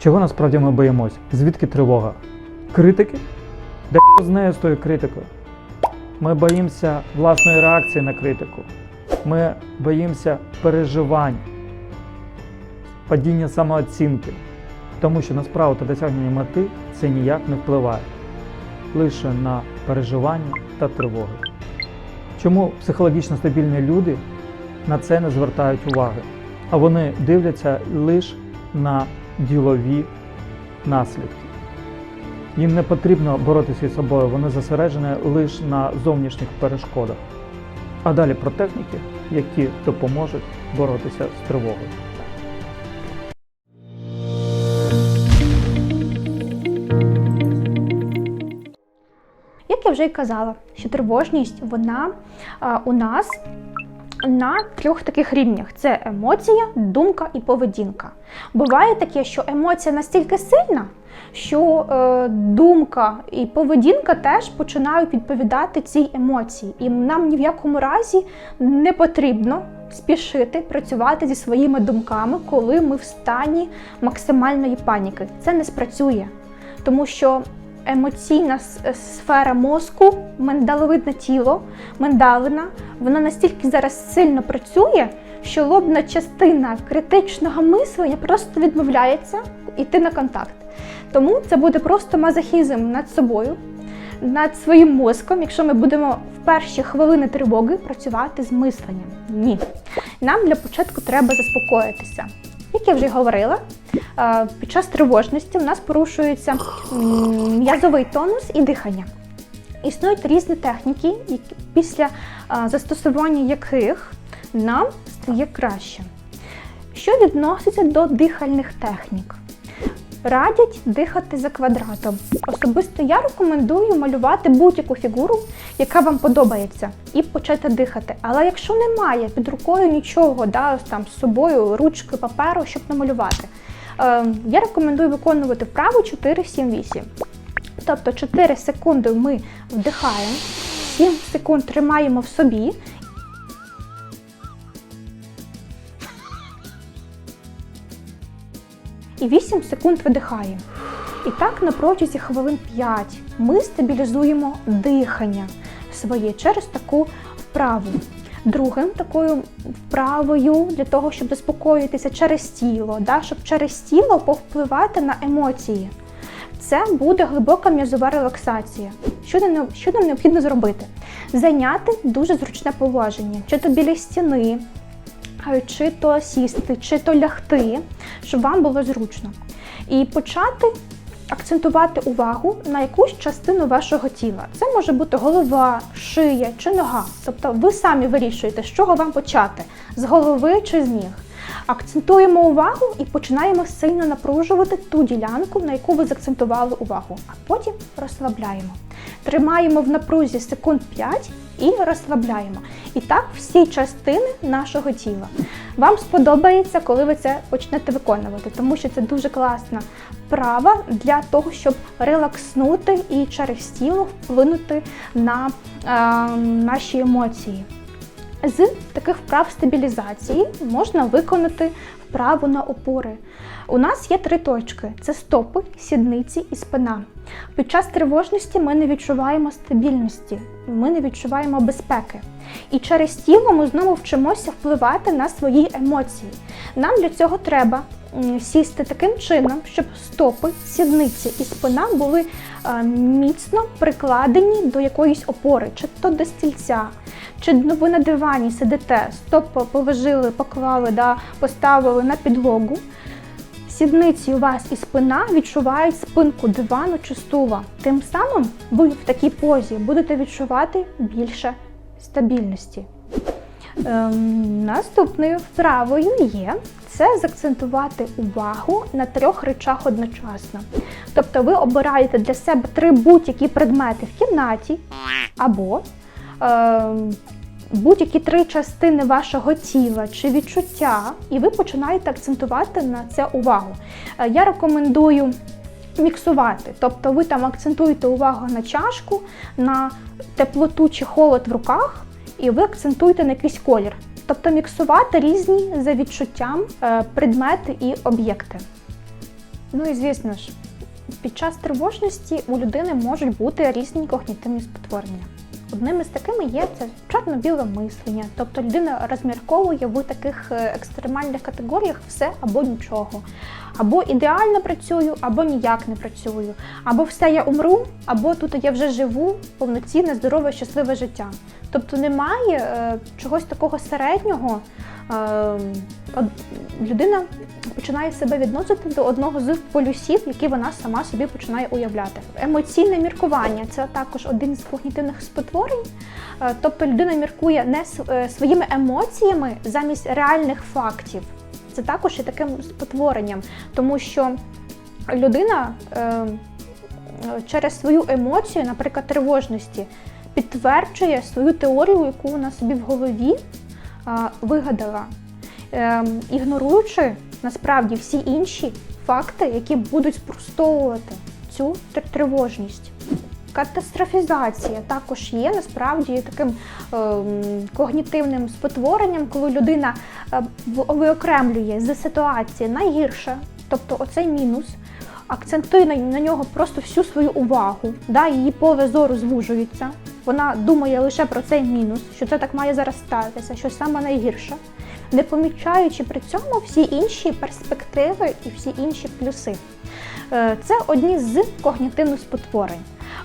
Чого насправді ми боїмось? Звідки тривога? Критики? Де з нею з тою критикою? Ми боїмося власної реакції на критику. Ми боїмося переживань, падіння самооцінки. Тому що на справу та досягнення мети це ніяк не впливає лише на переживання та тривоги. Чому психологічно стабільні люди на це не звертають уваги, а вони дивляться лише на ділові наслідки. Їм не потрібно боротися із собою, вони зосереджені лише на зовнішніх перешкодах. А далі про техніки, які допоможуть боротися з тривогою. Як я вже й казала, що тривожність вона а, у нас на трьох таких рівнях: це емоція, думка і поведінка. Буває таке, що емоція настільки сильна, що е, думка і поведінка теж починають відповідати цій емоції, і нам ні в якому разі не потрібно спішити працювати зі своїми думками, коли ми в стані максимальної паніки. Це не спрацює, тому що емоційна сфера мозку, миндаловидне тіло, миндалина, вона настільки зараз сильно працює, що лобна частина критичного мислення просто відмовляється йти на контакт. Тому це буде просто мазохізм над собою, над своїм мозком, якщо ми будемо в перші хвилини тривоги працювати з мисленням. Ні. Нам для початку треба заспокоїтися. Як я вже говорила, під час тривожності у нас порушується м'язовий тонус і дихання. Існують різні техніки, після застосування яких нам стає краще. Що відноситься до дихальних технік? Радять дихати за квадратом. Особисто я рекомендую малювати будь-яку фігуру, яка вам подобається, і почати дихати. Але якщо немає під рукою нічого, да, там з собою ручки, паперу, щоб намалювати, я рекомендую виконувати вправу 4-7-8. Тобто 4 секунди ми вдихаємо, 7 секунд тримаємо в собі. І 8 секунд видихаємо. І так на протязі хвилин 5 ми стабілізуємо дихання своє через таку вправу. Другим такою вправою для того, щоб заспокоїтися через тіло, да, щоб через тіло повпливати на емоції. Це буде глибока м'язова релаксація. Що нам, що нам необхідно зробити? Зайняти дуже зручне положення, чи то біля стіни, чи то сісти, чи то лягти, щоб вам було зручно. І почати акцентувати увагу на якусь частину вашого тіла. Це може бути голова, шия чи нога. Тобто ви самі вирішуєте, з чого вам почати: з голови чи з ніг. Акцентуємо увагу і починаємо сильно напружувати ту ділянку, на яку ви закцентували увагу, а потім розслабляємо. Тримаємо в напрузі секунд 5 і розслабляємо. І так всі частини нашого тіла. Вам сподобається, коли ви це почнете виконувати, тому що це дуже класна вправа для того, щоб релакснути і через тіло вплинути на е, наші емоції. З таких вправ стабілізації можна виконати вправу на опори. У нас є три точки: це стопи, сідниці і спина. Під час тривожності ми не відчуваємо стабільності, ми не відчуваємо безпеки. І через тіло ми знову вчимося впливати на свої емоції. Нам для цього треба сісти таким чином, щоб стопи, сідниці і спина були е, міцно прикладені до якоїсь опори, чи то до стільця, чи ну, ви на дивані сидите, стоп положили, поклали, да, поставили на підлогу. Сідниці у вас і спина відчувають спинку дивану чи стула. Тим самим ви в такій позі будете відчувати більше стабільності. Ем, наступною вправою є це закцентувати увагу на трьох речах одночасно. Тобто ви обираєте для себе три будь-які предмети в кімнаті або ем, будь-які три частини вашого тіла чи відчуття, і ви починаєте акцентувати на це увагу. Е, Я рекомендую міксувати, тобто ви там акцентуєте увагу на чашку, на теплоту чи холод в руках, і ви акцентуєте на якийсь колір. Тобто міксувати різні за відчуттям е, предмети і об'єкти. Ну і звісно ж, під час тривожності у людини можуть бути різні когнітивні спотворення. Одним із такими є це чорно-біле мислення, тобто людина розмірковує в таких е, екстремальних категоріях все або нічого. Або ідеально працюю, або ніяк не працюю, або все я умру, або тут я вже живу повноцінне, здорове, щасливе життя. Тобто немає е, чогось такого середнього. Е, людина починає себе відносити до одного з полюсів, які вона сама собі починає уявляти. Емоційне міркування це також один з когнітивних спотворень. Е, Тобто людина міркує не е, своїми емоціями замість реальних фактів. Це також є таким спотворенням, тому що людина е, через свою емоцію, наприклад, тривожності, підтверджує свою теорію, яку вона собі в голові е, вигадала, е, ігноруючи насправді всі інші факти, які будуть спростовувати цю тривожність. Катастрофізація також є насправді таким ем, когнітивним спотворенням, коли людина е, виокремлює з ситуації найгірше, тобто оцей мінус, акцентує на нього просто всю свою увагу, да, її поле зору звужується. Вона думає лише про цей мінус, що це так має зараз статися, що саме найгірше, не помічаючи при цьому всі інші перспективи і всі інші плюси. Е, Це одні з когнітивних спотворень.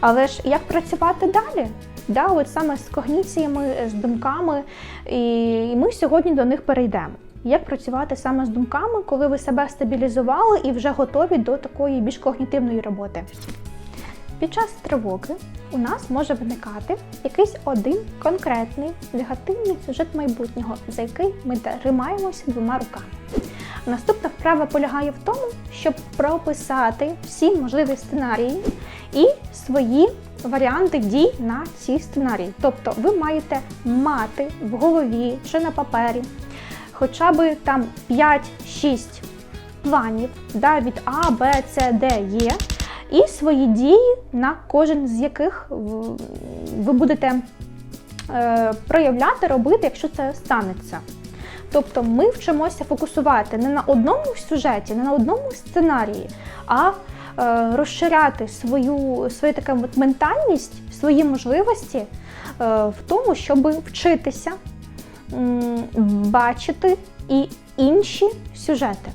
Але ж як працювати далі? Да, от саме з когніціями, з думками, і і ми сьогодні до них перейдемо. Як працювати саме з думками, коли ви себе стабілізували і вже готові до такої більш когнітивної роботи? Під час тривоги у нас може виникати якийсь один конкретний негативний сюжет майбутнього, за який ми тримаємося двома руками. Наступна вправа полягає в тому, щоб прописати всі можливі сценарії і свої варіанти дій на ці сценарії. Тобто ви маєте мати в голові чи на папері хоча б там 5-6 планів да, від А, Б, С, Д, Е, і свої дії, на кожен з яких ви будете е, проявляти, робити, якщо це станеться. Тобто ми вчимося фокусувати не на одному сюжеті, не на одному сценарії, а розширяти свою, свою таку ментальність, свої можливості е, в тому, щоб вчитися бачити і інші сюжети.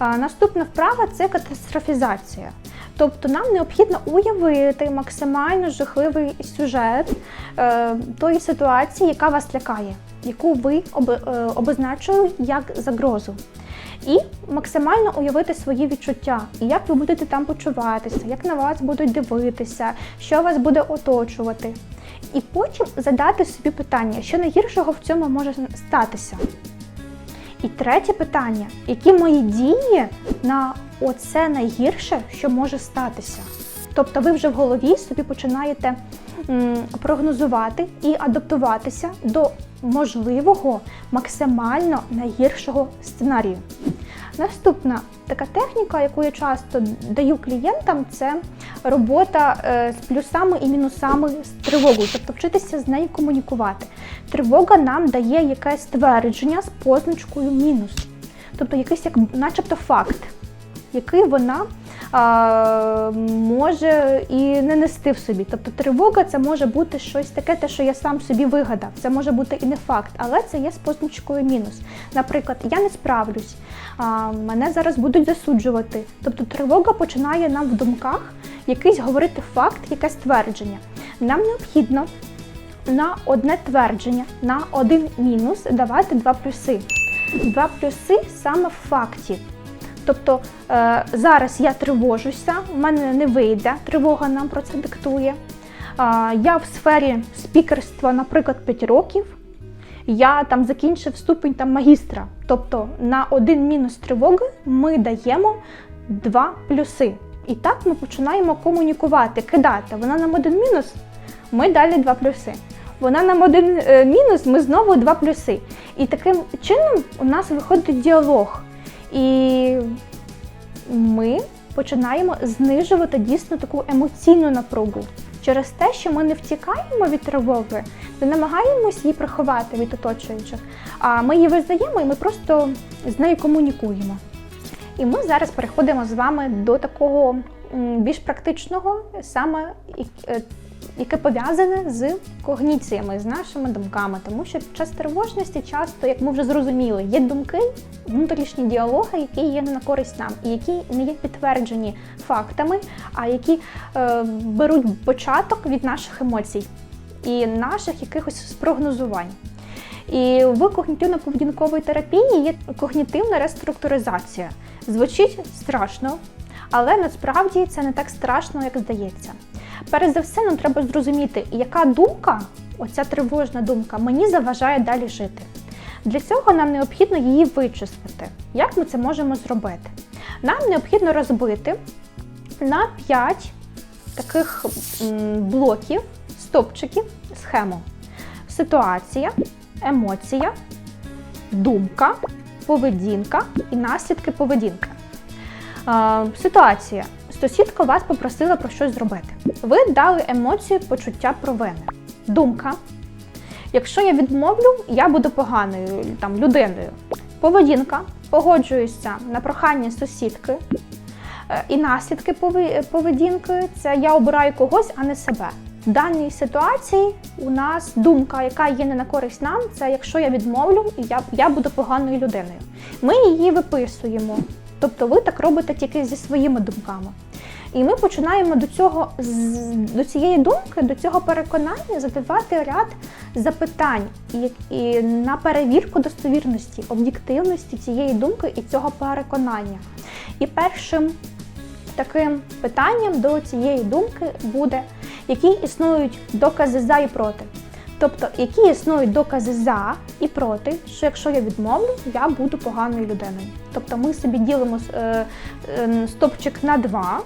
Наступна вправа це катастрофізація. Тобто нам необхідно уявити максимально жахливий сюжет е, тої ситуації, яка вас лякає, яку ви об, е, обозначили як загрозу. І максимально уявити свої відчуття, і як ви будете там почуватися, як на вас будуть дивитися, що вас буде оточувати. І потім задати собі питання, що найгіршого в цьому може статися. І третє питання: які мої дії на оце найгірше, що може статися? Тобто ви вже в голові собі починаєте прогнозувати і адаптуватися до можливого максимально найгіршого сценарію. Наступна така техніка, яку я часто даю клієнтам, це робота е, з плюсами і мінусами з тривогою, тобто вчитися з нею комунікувати. Тривога нам дає якесь твердження з позначкою мінус, тобто якийсь як начебто факт, який вона може і не нести в собі. Тобто тривога це може бути щось таке, те, що я сам собі вигадав. Це може бути і не факт, але це є з позначкою мінус. Наприклад, я не справлюсь, мене зараз будуть засуджувати. Тобто тривога починає нам в думках якийсь говорити факт, якесь твердження. Нам необхідно на одне твердження, на один мінус давати два плюси. Два плюси саме в факті. Тобто е, зараз я тривожуся, в мене не вийде, тривога нам про це диктує. Е, я в сфері спікерства, наприклад, 5 років. Я там закінчив ступень там магістра. Тобто на один мінус тривоги ми даємо два плюси. І так ми починаємо комунікувати, кидати. Вона нам один мінус, ми далі два плюси. Вона нам один е, мінус, ми знову два плюси. І таким чином у нас виходить діалог. І ми починаємо знижувати дійсно таку емоційну напругу. Через те, що ми не втікаємо від тривоги, не намагаємось її приховати від оточуючих, а ми її визнаємо і ми просто з нею комунікуємо. І ми зараз переходимо з вами до такого більш практичного, саме е, яке пов'язане з когніціями, з нашими думками. Тому що під час тривожності часто, як ми вже зрозуміли, є думки, внутрішні діалоги, які є не на користь нам, і які не є підтверджені фактами, а які е, беруть початок від наших емоцій і наших якихось спрогнозувань. І в когнітивно-поведінковій терапії є когнітивна реструктуризація. Звучить страшно, але насправді це не так страшно, як здається. Перш за все, нам треба зрозуміти, яка думка, оця тривожна думка, мені заважає далі жити. Для цього нам необхідно її вичислити. Як ми це можемо зробити? Нам необхідно розбити на 5 таких блоків, стопчиків схему. Ситуація, емоція, думка, поведінка і наслідки поведінки. Ситуація. Сусідка вас попросила про щось зробити. Ви дали емоцію почуття провини. Думка. Якщо я відмовлю, я буду поганою там, людиною. Поведінка. Погоджуюся на прохання сусідки. Е, І наслідки пове- поведінки це я обираю когось, а не себе. В даній ситуації у нас думка, яка є не на користь нам, це якщо я відмовлю, я, я буду поганою людиною. Ми її виписуємо. Тобто ви так робите тільки зі своїми думками. І ми починаємо до цього до цієї думки, до цього переконання задавати ряд запитань і, на перевірку достовірності, об'єктивності цієї думки і цього переконання. І першим таким питанням до цієї думки буде, які існують докази за і проти. Тобто, які існують докази за і проти, що якщо я відмовлю, я буду поганою людиною. Тобто ми собі ділимо е, е, стопчик на два,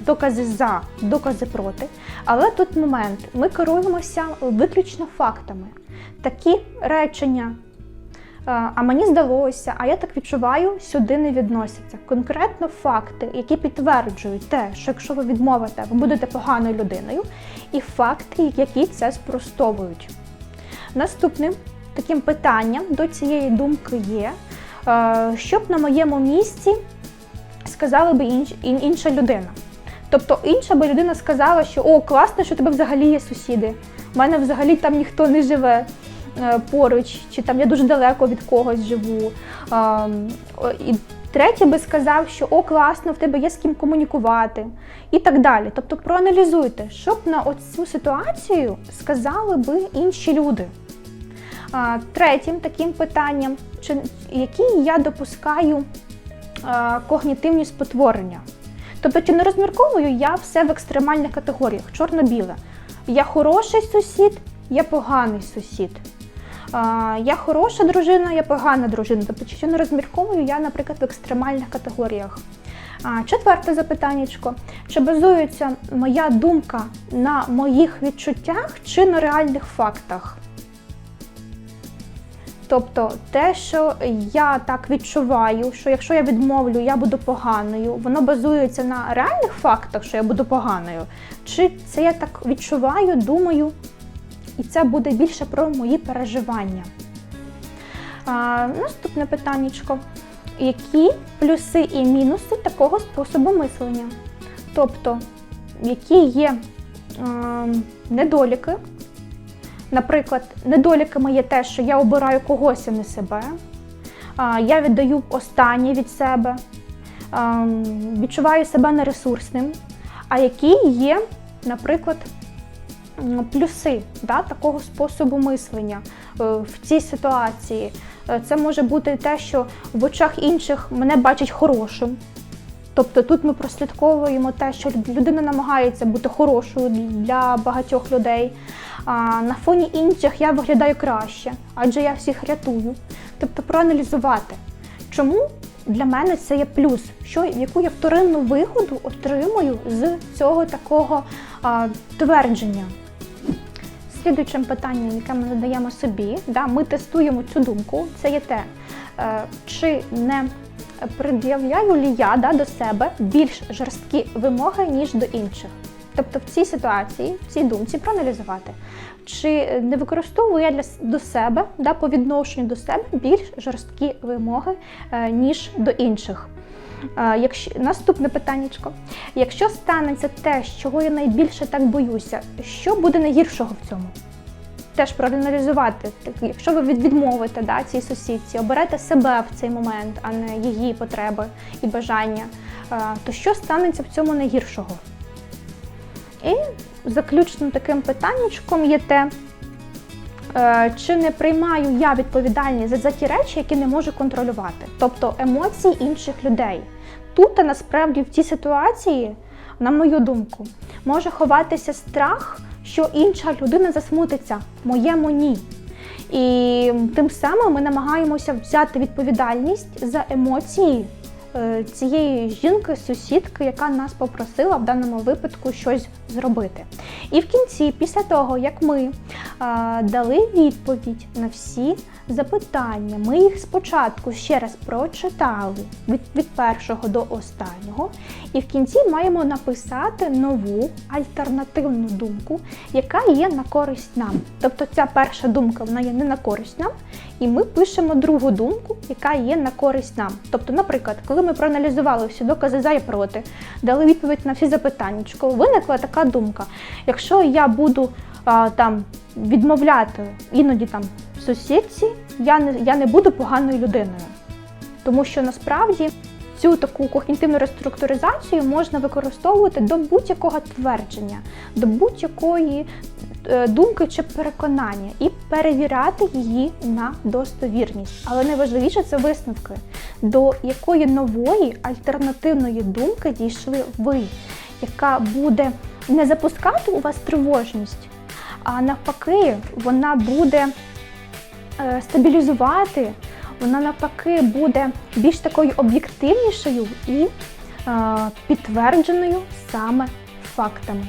докази за, докази проти. Але тут момент, ми керуємося виключно фактами. Такі речення, е, а мені здалося, а я так відчуваю, сюди не відносяться. Конкретно факти, які підтверджують те, що якщо ви відмовите, ви будете поганою людиною, і факти, які це спростовують. Наступним таким питанням до цієї думки є, що б на моєму місці сказала би інш, ін- інша людина. Тобто інша би людина сказала, що о, класно, що у тебе взагалі є сусіди. У мене взагалі там ніхто не живе е, поруч, чи там я дуже далеко від когось живу. І третій би сказав, що о, класно, в тебе є з ким комунікувати, і так далі. Тобто проаналізуйте, що б на цю ситуацію сказали би інші люди. Третім таким питанням, які я допускаю а, когнітивні спотворення. Тобто, чи не розмірковую я все в екстремальних категоріях, чорно-біле. Я хороший сусід, я поганий сусід. А, Я хороша дружина, я погана дружина. Тобто, чи не розмірковую я, наприклад, в екстремальних категоріях. Четверте запитаннячко. Чи базується моя думка на моїх відчуттях чи на реальних фактах? Тобто те, що я так відчуваю, що якщо я відмовлю, я буду поганою, воно базується на реальних фактах, що я буду поганою, чи це я так відчуваю, думаю, і це буде більше про мої переживання. А, наступне питаннячко. Які плюси і мінуси такого способу мислення? Тобто, які є е, недоліки, Наприклад, недоліками є те, що я обираю когось, а не себе. Я віддаю останнє від себе, відчуваю себе нересурсним. А які є, наприклад, плюси да, такого способу мислення е, в цій ситуації? Е, Це може бути те, що в очах інших мене бачать хорошим. Тобто тут ми прослідковуємо те, що людина намагається бути хорошою для багатьох людей. На фоні інших я виглядаю краще, адже я всіх рятую. Тобто проаналізувати, чому для мене це є плюс, що, яку я вторинну вигоду отримую з цього такого а, твердження. Слідуючим питанням, яке ми задаємо собі, да, ми тестуємо цю думку, це є те, е, чи не пред'являю лі я да, до себе більш жорсткі вимоги, ніж до інших. Тобто в цій ситуації, в цій думці проаналізувати, чи не використовую я для, до себе да, по відношенню до себе більш жорсткі вимоги, е, ніж до інших. Е, Якщо наступне питаннячко. Якщо станеться те, чого я найбільше так боюся, що буде найгіршого в цьому? Теж проаналізувати. Якщо ви відмовите да, цій сусідці, оберете себе в цей момент, а не її потреби і бажання, е, то що станеться в цьому найгіршого? І заключним таким питаннячком є те, е, чи не приймаю я відповідальність за, ті речі, які не можу контролювати, тобто емоції інших людей. Тут насправді в цій ситуації, на мою думку, може ховатися страх, що інша людина засмутиться, моєму ні. І тим самим ми намагаємося взяти відповідальність за емоції цієї жінки, сусідки, яка нас попросила в даному випадку щось зробити. І в кінці, після того, як ми е, дали відповідь на всі запитання, ми їх спочатку ще раз прочитали від, від першого до останнього, і в кінці маємо написати нову альтернативну думку, яка є на користь нам. Тобто ця перша думка вона є не на користь нам, і ми пишемо другу думку, яка є на користь нам. Тобто, наприклад, коли ми проаналізували всі докази за і проти, дали відповідь на всі запитання, виникла така думка: якщо я буду а, там відмовляти іноді там сусідці, я не, я не буду поганою людиною. Тому що насправді цю таку когнітивну реструктуризацію можна використовувати до будь-якого твердження, до будь-якої думки чи переконання і перевіряти її на достовірність. Але найважливіше це висновки, до якої нової альтернативної думки дійшли ви, яка буде не запускати у вас тривожність, а навпаки, вона буде е, стабілізувати, вона навпаки буде більш такою об'єктивнішою і е, підтвердженою саме фактами.